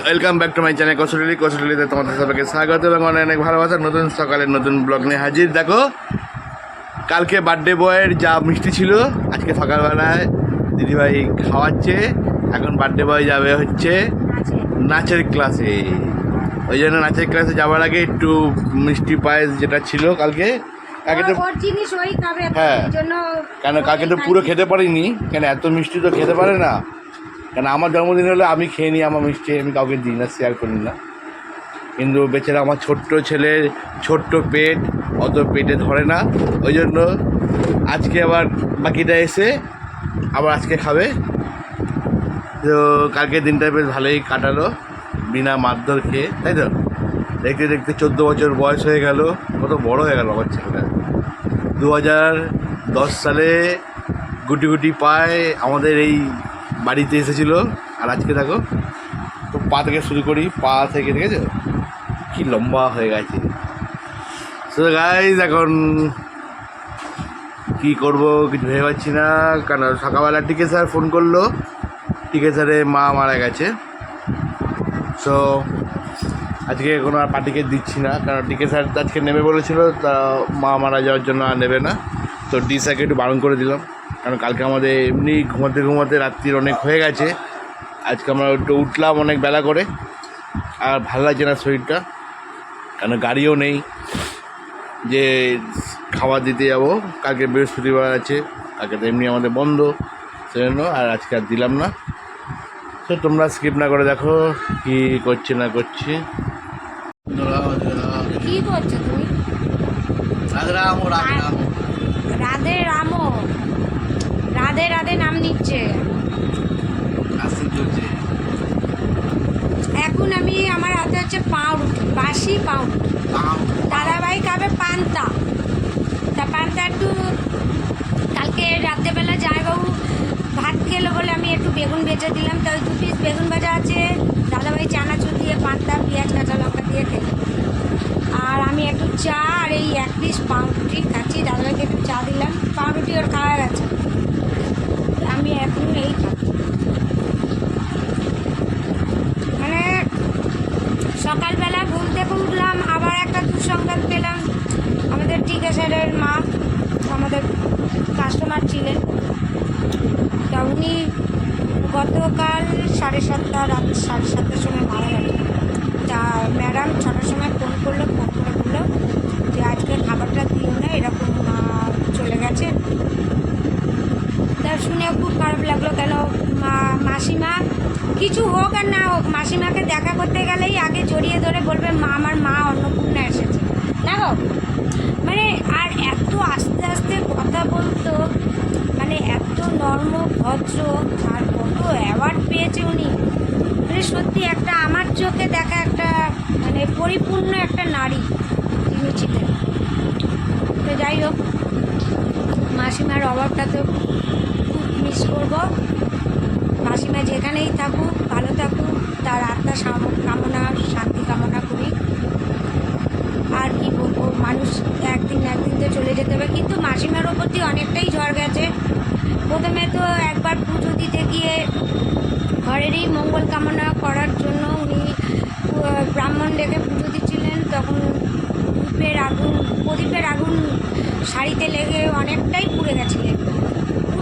Welcome back to my channel Kasuli কসুলিতে তোমাদের সবাইকে স্বাগত এবং অনেক অনেক ভালোবাসা। নতুন সকালের নতুন ব্লগ নিয়ে হাজির। দেখো কালকে বার্থডে বয়ের যা মিষ্টি ছিল আজকে সকালবেলায় দিদিভাই খাওয়াচ্ছে। এখন বার্থডে বয় যাবে হচ্ছে নাচের ক্লাসে ওই জন্য নাচের ক্লাসে যাওয়ার আগে একটু মিষ্টি পায়েস যেটা ছিল কালকে কালকে তো হ্যাঁ। কেন কালকে তো পুরো খেতে পারিনি। কেন এত মিষ্টি তো খেতে পারে না? কেন আমার জন্মদিন হলে আমি খেয়ে নিই, আমার মিষ্টি, আমি কাউকে দিই না শেয়ার করি না। কিন্তু বেচারা আমার ছোট্ট ছেলের ছোট্ট পেট, অত পেটে ধরে না। ওই জন্য আজকে আবার বাকিটা এসে আবার আজকে খাবে। তো কালকে দিনটা বেশ ভালোই কাটালো, বিনা মারধর খেয়ে, তাই তো? দেখতে দেখতে চোদ্দ বছর বয়স হয়ে গেল, কত বড় হয়ে গেল আমার ছেলেটা। দু হাজার দশ সালে গুটি গুটি পায় আমাদের এই বাড়িতে এসেছিল। আর আজকে দেখো, তো পা থেকে শুরু করি, পা থেকে দেখেছ কী লম্বা হয়ে গেছে। তো গাইজ এখন কি করব কিছু ভেবে পাচ্ছি না কারণ সকালবেলা টিকে স্যার ফোন করল। টিকে স্যারে মা মারা গেছে। সো আজকে কোনো আর পার্টিকে দিচ্ছি না, কারণ টিকে স্যার আজকে নেবে বলেছিল, তা মা মারা যাওয়ার জন্য আর নেবে না। তো ডি স্যারকে একটু বারণ করে দিলাম। কারণ কালকে আমাদের এমনি ঘুমাতে ঘুমাতে রাত্রির অনেক হয়ে গেছে। আজকে আমরা একটু উঠলাম অনেক বেলা করে। আর ভালো লাগছে না শরীরটা। কেন গাড়িও নেই। যে খাবার দিতে যাব কালকে বৃহস্পতিবার আছে। কালকে তো এমনি আমাদের বন্ধ। সেজন্য আর আজকে আর দিলাম না। তো তোমরা স্কিপ না করে দেখো কি করছে না করছে। কি করছ তুমি? রাধে রামো রাধে রাধে নাম নিচ্ছে। এখন আমি আমার হাতে হচ্ছে পাউরুটি বাসি পাউরুটি। দাদাভাই খাবে পান্তা। তা পান্তা একটু কালকে রাত্রেবেলা জামাইবাবু ভাত খেলো বলে আমি একটু বেগুন বেঁচে দিলাম। তাই দু পিস বেগুন ভাজা আছে। দাদাভাই চানাচুর দিয়ে পান্তা পেঁয়াজ কাঁচা লঙ্কা দিয়ে খেলো। আর আমি একটু চা আর এই এক পিস পাউরুটি খাচ্ছি। দাদাভাইকে একটু চা দিলাম। পাউরুটি ওর খাওয়া গেছে। এই মানে সকালবেলা ঘুম থেকে উঠলাম, আবার একটা দুঃসংবাদ পেলাম। আমাদের টিকে স্যারের মা, আমাদের কাস্টমার ছিলেন। তা উনি গতকাল সাড়ে সাতটা, রাত সাড়ে সাতটার সময় মারা গেছে তা ম্যাডাম ছটার সময় ফোন করল ফোন করে বলল যে আজকে খাবারটা দিও না, এরকম মা চলে গেছে তা শুনে খুব খারাপ লাগল কেন? মাসিমা, কিছু হোক আর না হোক, মাসিমাকে দেখা করতে গেলেই আগে জড়িয়ে ধরে বলবে, মা, আমার মা অন্নপূর্ণা এসেছে। না গো মানে আর এত আস্তে আস্তে কথা বলতো মানে এত নর্ম, ভদ্র, আর কত অ্যাওয়ার্ড পেয়েছে উনি। মানে সত্যি একটা আমার চোখে দেখা একটা মানে পরিপূর্ণ একটা নারী তিনি ছিলেন। তো যাই হোক, মাসিমার অভাবটা তো মিস করব। মাসিমা যেখানেই থাকুক, ভালো থাকুক, তার আত্মা কামনা, শান্তি কামনা করি। আর কি বলব, মানুষ একদিন একদিন তো চলে যেতে হবে। কিন্তু মাসিমার দিয়ে অনেকটাই ঝড় গেছে। প্রথমে তো একবার পুজো দিতে গিয়ে ঘরেরই মঙ্গল কামনা করার জন্য উনি ব্রাহ্মণ ডেকে পুজো দিচ্ছিলেন। তখন ধূপের আগুন, প্রদীপের আগুন শাড়িতে লেগে অনেকটাই পুড়ে গেছিলেন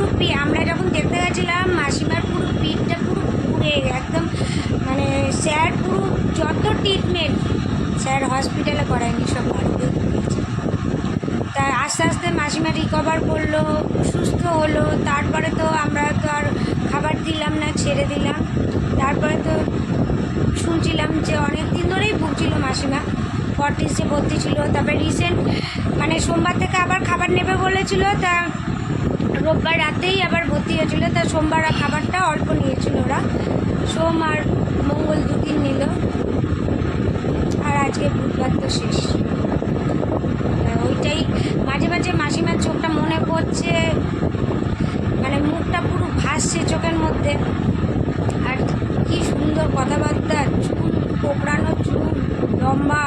পুরো আমরা যখন দেখতে গেছিলাম, মাসিমার পুরো পিঠটা পুরো পুড়ে, একদম মানে স্যার পুরো যত ট্রিটমেন্ট স্যার হসপিটালে করায়নি, সব বাড়িতে তা আস্তে আস্তে মাসিমা রিকভার করল, সুস্থ হলো, তারপরে তো আমরা তো আর খাবার দিলাম না, ছেড়ে দিলাম। তারপরে তো শুনছিলাম যে অনেক দিন ধরেই ভুগছিল মাসিমা ফর্টিসে ভর্তি ছিল তারপরে রিসেন্ট মানে সোমবার থেকে আবার খাবার নেবে বলেছিল, তা রোববার রাতেই আবার ভর্তি হয়েছিল। তা সোমবার খাবারটা অল্প নিয়েছিল ওরা। সোম আর মঙ্গল দুদিন নিল। আর আজকে বুধবার তো শেষ। ওইটাই। মাঝে মাঝে মাসিমার চোখটা মনে পড়ছে। মানে মুখটা পুরো ভাসছে চোখের মধ্যে। আর কি সুন্দর কথাবার্তা। চুল কোপড়ানো চুল, লম্বা।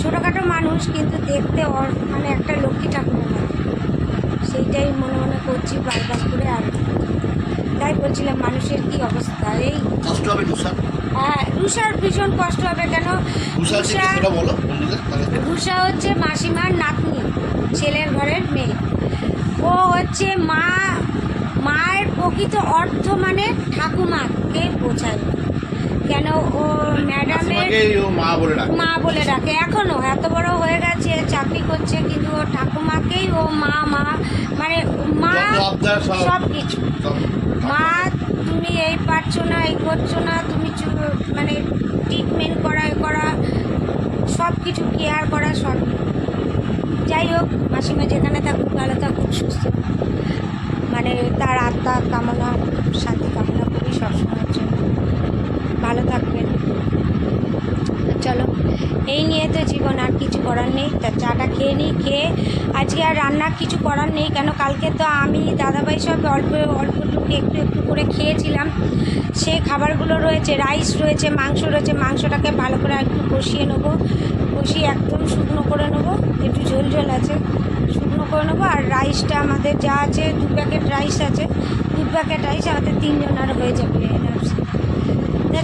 ছোটোখাটো মানুষ, কিন্তু দেখতে মানে একটা লক্ষ্মী ঠাকুরের মতো সেইটাই মনে মনে করছি বারবার করে আর তাই বলছিলাম মানুষের কি অবস্থা? এই কষ্ট হবে হ্যাঁ রুষার ভীষণ কষ্ট হবে কেন? রুষা হচ্ছে মাসিমার নাতনি ছেলের ঘরের মেয়ে। ও হচ্ছে মা মায়ের প্রকৃত অর্থ মানে ঠাকুমাকে বোঝায়। কেন ও ম্যাডামের তোমাকে ও মা বলে ডাকে। মা বলে ডাকে। এখনও? এত বড় হয়ে গেছে চাকরি করছে কিন্তু ও ঠাকুমাকেই ও মা মা মানে মা সব কিছু মা তুমি এই পারছ না এই করছ না তুমি মানে ট্রিটমেন্ট করা এ করা সব কিছু কেয়ার করা সব। যাই হোক মাসিমা যেখানে থাকুক ভালো থাকুক সুস্থ মানে তার আত্মা কামনা শান্তি কামনা করি সবসময়ের জন্য ভালো থাকবেন চলো এই নিয়ে তো জীবন আর কিছু করার নেই। তা চাটা খেয়ে নিই, খেয়ে আজকে আর রান্না কিছু করার নেই, কেন কালকে তো আমি, দাদাভাই সব অল্প অল্প একটু একটু করে খেয়েছিলাম। সেই খাবারগুলো রয়েছে, রাইস রয়েছে, মাংস রয়েছে, মাংসটাকে ভালো করে একটু কষিয়ে নেব। কষিয়ে একদম শুকনো করে নেব, একটু ঝোল ঝোল আছে, শুকনো করে নেব। আর রাইসটা আমাদের যা আছে, দু প্যাকেট রাইস আছে, দু প্যাকেট রাইস আমাদের তিনজনের হয়ে যাবে।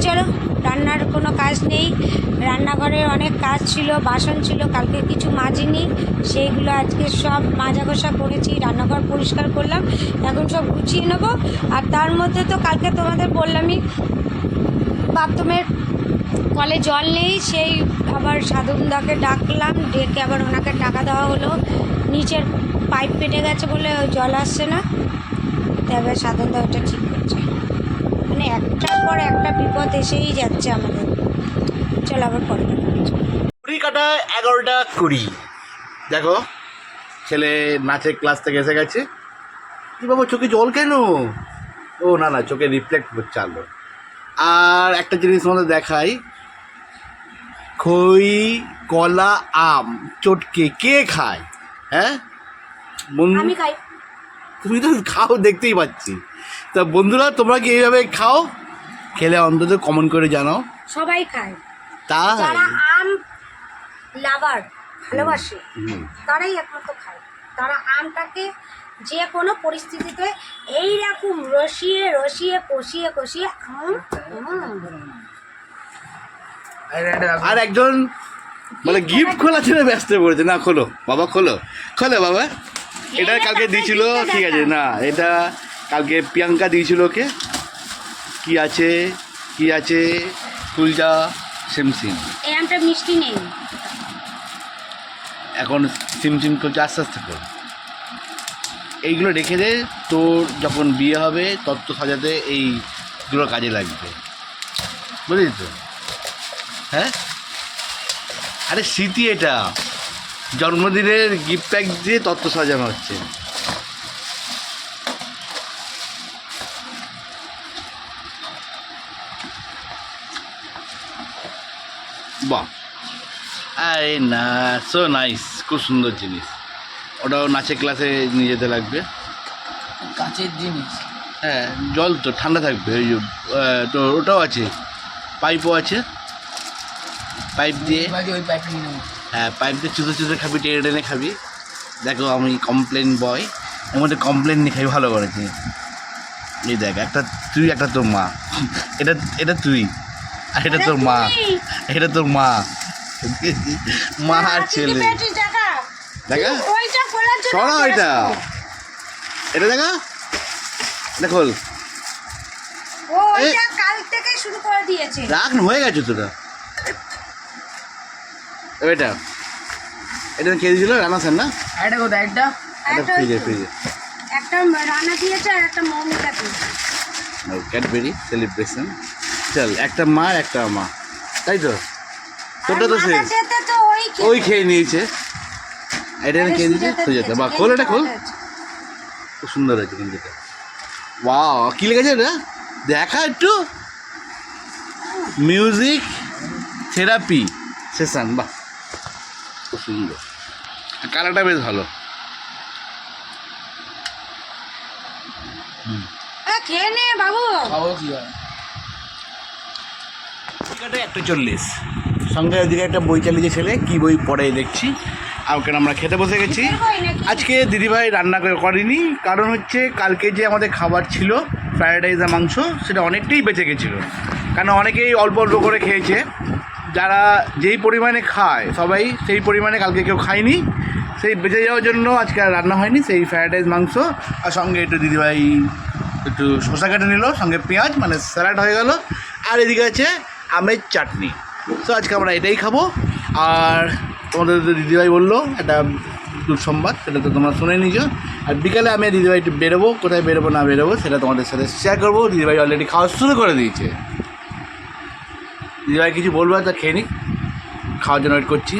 চলো রান্নার কোনো কাজ নেই। রান্নাঘরের অনেক কাজ ছিল, বাসন ছিল, কালকে কিছু মাজিনি। সেইগুলো আজকে সব মাজা ঘষা করেছি, রান্নাঘর পরিষ্কার করলাম। এখন সব গুছিয়ে নেব। আর তার মধ্যে তো কালকে তোমাদের বললামই বাথরুমের কলে জল নেই, সেই আবার সাধুদাকে ডাকলাম, ডেকে আবার ওনাকে টাকা দেওয়া হলো। নিচের পাইপ ফেটে গেছে বলে জল আসছে না। এবার সাধুদা ওটা ঠিক করছে। মানে একটার পর একটা বিপদ এসেই যাচ্ছে আমাদের। চল আবার পরে কুড়ি কাটা এগারোটা কুড়ি। দেখো ছেলে নাচের ক্লাস থেকে এসে গেছে। কি বাবা চোখে জল কেন? ও না না চোখে রিফ্লেক্ট করছে আলো আর একটা জিনিস আমাদের দেখাই। খই কলা আম চটকে কে খায়? হ্যাঁ? বন্ধু আমি খাই। তুমি তো খাও দেখতেই পাচ্ছি। তা বন্ধুরা তোমরা কি এইভাবে খাও? খেলে অন্তত কমন করে জানাও। সবাই খায়। তাই? যারা আম লাভার ভালোবাসে তারাই একমাত্র খায়। তারা আমটাকে যে কোনো পরিস্থিতিতে এই রকম রসিয়ে রসিয়ে কষিয়ে কষিয়ে উম। আর একজন বলে গিফট খোলা ছিল ব্যস্ত পড়েছে। না খোলো। বাবা খোলো। খোলো বাবা। এটা কালকে দিয়েছিল ঠিক আছে। না এটা কালকে প্রিয়াঙ্কা দিয়েছিল ওকে। কি আছে কি আছে ফুলটা সিম সিম। এই আমটা মিষ্টি নেই। এখন সিম সিম করছে আস্তে আস্তে করে। এইগুলো রেখে দে তোর যখন বিয়ে হবে তত্ত্ব সাজাতে এইগুলো কাজে লাগবে। বুঝলি তো? হ্যাঁ? আরে স্মৃতি এটা। জন্মদিনের গিফট প্যাক দিয়ে তত্ত্ব সাজানো হচ্ছে। বাহ আরে না সো নাইস খুব সুন্দর জিনিস। ওটাও নাচের ক্লাসে নিয়ে যেতে লাগবে। কাঁচের জিনিস? হ্যাঁ জল তো ঠান্ডা থাকবে ওই তো ওটাও আছে। পাইপও আছে। পাইপ দিয়ে হ্যাঁ পাইপ দিয়ে চুষে চুষে খাবি টেনে টেনে খাবি। দেখো আমি কমপ্লেন বয় এর মধ্যে কমপ্লেন নিয়ে খাবি ভালো করেছি এই দেখ একটা তুই একটা তোর মা। এটা এটা তুই আর এটা তোর মা। এটা তোর মা। মা আর ছেলে। দেখা। সরা এটা। এটা দেখা? দেখো ও ওইটা কাল থেকে শুরু করে দিয়েছে। রাগ না, হয়ে গেছে তোরা। এটা এটা খেয়ে দিয়েছিল রানা সেন না? একটা কোথায় একটা? এটা একটা ফ্রিজে ওই তো। ফ্রিজে একটা রান্না দিয়েছে আর একটা মৌমিতা দিয়েছে। ক্যাডবেরি সেলিব্রেশন চল একটা মা আর একটা মা। তাই তো? তোরটা তো শেষ ওই খেয়ে নিয়েছে। এটা খেয়ে দিয়েছে সুজাতা সুজাতা বা খোল এটা খোল। খুব সুন্দর হয়েছে কিন্তু এটা ওয়াও কি লেগেছে এটা? দেখা একটু। মিউজিক থেরাপি সেশন বাহ। খুব সুন্দর। কালারটা বেশ ভালো। খেয়ে নে বাবু। খাব কি হয় টিকাটা একটা চল্লিশ। সঙ্গে ওদিকে একটা বই চালিয়েছে ছেলে কি বই পড়ে দেখছি। আর ওখানে আমরা খেতে বসে গেছি। আজকে দিদিভাই রান্না করে করেনি কারণ হচ্ছে কালকে যে আমাদের খাবার ছিল ফ্রায়েড রাইস আর মাংস সেটা অনেকটাই বেঁচে গেছিল। কারণ অনেকেই অল্প অল্প করে খেয়েছে। যারা যেই পরিমাণে খায় সবাই সেই পরিমাণে কালকে কেউ খায়নি। সেই বেঁচে যাওয়ার জন্য আজকে আর রান্না হয়নি সেই ফ্রায়েড রাইস মাংস। আর সঙ্গে একটু দিদিভাই একটু শসা কেটে নিল সঙ্গে পেঁয়াজ মানে স্যালাড হয়ে গেল। আর এদিকে আছে আমের চাটনি। তো আজকে আমরা এটাই খাব। আর তোমাদের তো দিদিভাই বলল একটা দুঃসংবাদ সেটা তো তোমরা শুনে নিছো আর বিকালে আমি দিদিভাই একটু বেরোবো কোথায় বেরোবো না বেরোবো সেটা তোমাদের সাথে শেয়ার করব। দিদিভাই অলরেডি খাওয়া শুরু করে দিয়েছে। দিদিভাই কিছু বলব তা খেয়ে নিক। খাওয়ার জন্য ওয়েট করছি।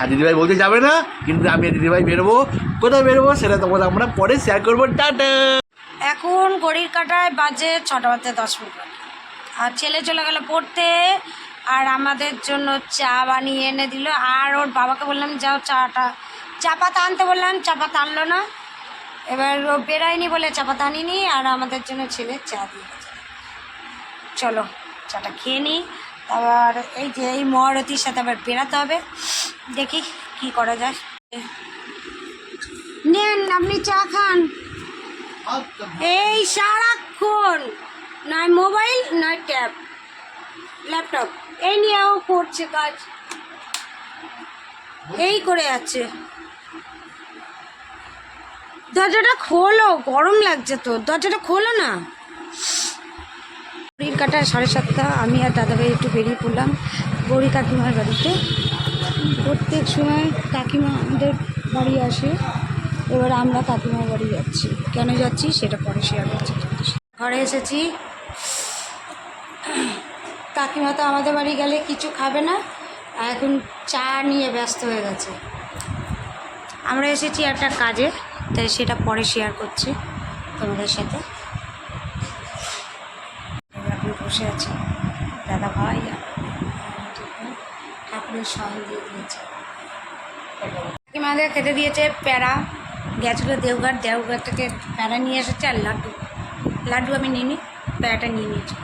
আর দিদিভাই বলতে যাবে না কিন্তু আমি দিদিভাই বেরোবো। কোথায় বেরোবো সেটা তোমাদের আমরা পরে শেয়ার করব। টাটা! এখন ঘড়ির কাটায় বাজে ছটা বাজে দশ মিনিট। আর ছেলে চলে গেল পড়তে। আর আমাদের জন্য চা বানিয়ে এনে দিল। আর ওর বাবাকে বললাম, যাও চাটা চা পাতা আনতে বললাম, চা পাতা আনলো না। এবার ও বেরায়নি বলে চা পাতা আনিনি, আর আমাদের জন্য ছেলে চা দিয়ে গেছে। চলো, চাটা খেয়ে নিই। আবার এই যে এই মহারতির সাথে আবার বেরাতে হবে। দেখি কি করা যায়। নেন, আপনি চা খান। এই সারাক্ষণ নয় মোবাইল নয় ট্যাব, ল্যাপটপ। এই নিয়েও করছে কাজ। এই করে আছে। দরজাটা খোলো, গরম লাগছে তো। দরজাটা খোলো না। ঘড়ির কাটা সাড়ে সাতটা, আমি আর দাদাভাই একটু বেরিয়ে পড়লাম। গৌরী কাকিমার বাড়িতে। প্রত্যেক সময় কাকিমা আমাদের বাড়ি আসে। এবার আমরা কাকিমার বাড়ি যাচ্ছি। কেন যাচ্ছি সেটা পরে শেয়ার করছি। ঘরে এসেছি। কাকিমা তো আমাদের বাড়ি গেলে কিছু খাবে না এখন চা নিয়ে ব্যস্ত হয়ে গেছে। আমরা এসেছি একটা কাজে, তাই সেটা পরে শেয়ার করছি তোমাদের সাথে। এখন বসে আছি, দাদা ভাই ঠাকুরের সহায় দিয়ে দিয়েছে। কাকিমাদের খেতে দিয়েছে প্যারা গেছিল দেওঘর দেওঘর থেকে প্যারা নিয়ে এসেছে আর লাড্ডু। লাড্ডু আমি নিয়ে নিই প্যারাটা নিয়ে নিয়েছি।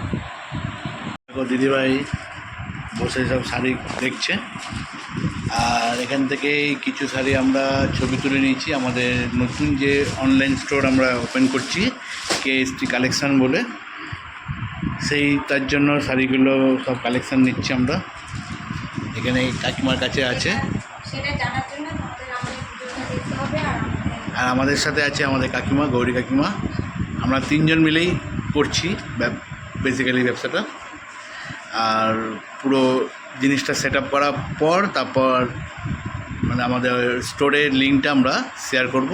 দিদিভাই বসে সব শাড়ি দেখছে। আর এখান থেকে কিছু শাড়ি আমরা ছবি তুলে নিয়েছি। আমাদের নতুন যে অনলাইন স্টোর আমরা ওপেন করছি কে এসটি কালেকশান বলে সেই তার জন্য শাড়িগুলো সব কালেকশান নিচ্ছি আমরা। এখানে কাকিমার কাছে আছে। আর আমাদের সাথে আছে আমাদের কাকিমা গৌরী কাকিমা। আমরা তিনজন মিলেই করছি বেসিক্যালি ব্যবসাটা। আর পুরো জিনিসটা সেট আপ করার পর তারপর মানে আমাদের স্টোরের লিঙ্কটা আমরা শেয়ার করব।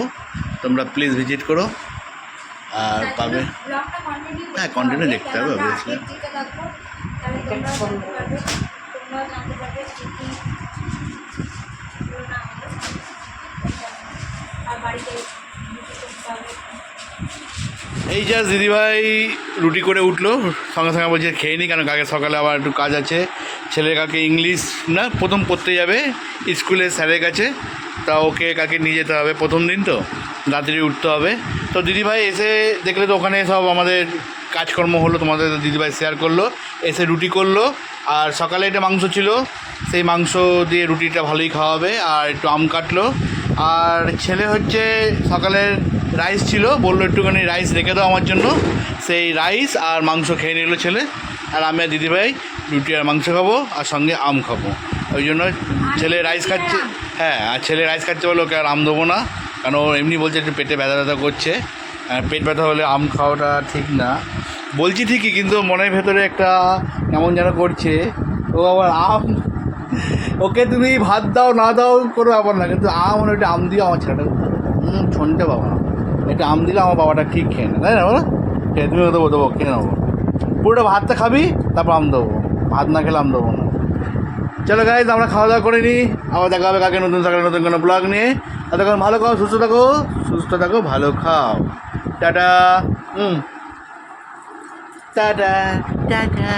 তোমরা প্লিজ ভিজিট করো। আর পাবে। হ্যাঁ কন্টিনিউ দেখতে হবে. তাহলে তোমরা জানতে পারবে তোমরাও জানতে পারবে কি কি আর বাড়িতে রুটি করতে হবে এই যা দিদিভাই রুটি করে উঠল, সঙ্গে সঙ্গে বলছে, খেয়ে নি কেন? কাকে সকালে আবার একটু কাজ আছে। ছেলে কাকে ইংলিশ না, প্রথম পড়তে যাবে, স্কুলে স্যারের কাছে। তা ওকে কাকে নিয়ে যেতে হবে? প্রথম দিন তো, রাত্রি উঠতে হবে। তো দিদিভাই এসে দেখলে তো ওখানে সব আমাদের কাজকর্ম হলো, তোমাদের দিদিভাই শেয়ার করল, এসে রুটি করল। আর সকালে একটা মাংস ছিল, সেই মাংস দিয়ে রুটিটা ভালোই খাওয়াবে, আর একটু আম কাটলো। আর ছেলে হচ্ছে সকালের রাইস ছিল বলল একটুখানি রাইস রেখে দাও আমার জন্য। সেই রাইস আর মাংস খেয়ে নিল ছেলে। আর আমি আর দিদিভাই রুটি আর মাংস খাব আর সঙ্গে আম খাব। ওই জন্য ছেলে রাইস খাচ্ছে হ্যাঁ আর ছেলে রাইস খাচ্ছে বলে ওকে আর আম দেবো না। কারণ ও এমনি বলছে একটু পেটে ব্যথা ব্যথা করছে। আর পেট ব্যথা হলে আম খাওয়াটা ঠিক না। বলছি ঠিকই কিন্তু মনের ভেতরে একটা কেমন যেন করছে। ও আবার আম ওকে তুমি ভাত দাও, না দাও, কোনো ব্যাপার না। কিন্তু আম ওটা একটা আম দিও আমার ছেলেটা শুনতে বাবা একটা আম দিলে আমার বাবাটা ঠিক খেয়ে নেয়, তাই না বলো? খেয়ে তুমি দেবো দেবো, খেয়ে নেব। পুরোটা ভাতটা খাবি, তারপর আম দেবো। ভাত না খেলে আম দেবো না। চলো গাইজ আমরা খাওয়া দাওয়া করে নিই। আবার দেখা হবে কাকে নতুন সকালে নতুন কোনো ব্লগ নিয়ে। ততক্ষণ ভালো খাও, সুস্থ থাকো সুস্থ থাকো, ভালো খাও। Tata hmm tata tata.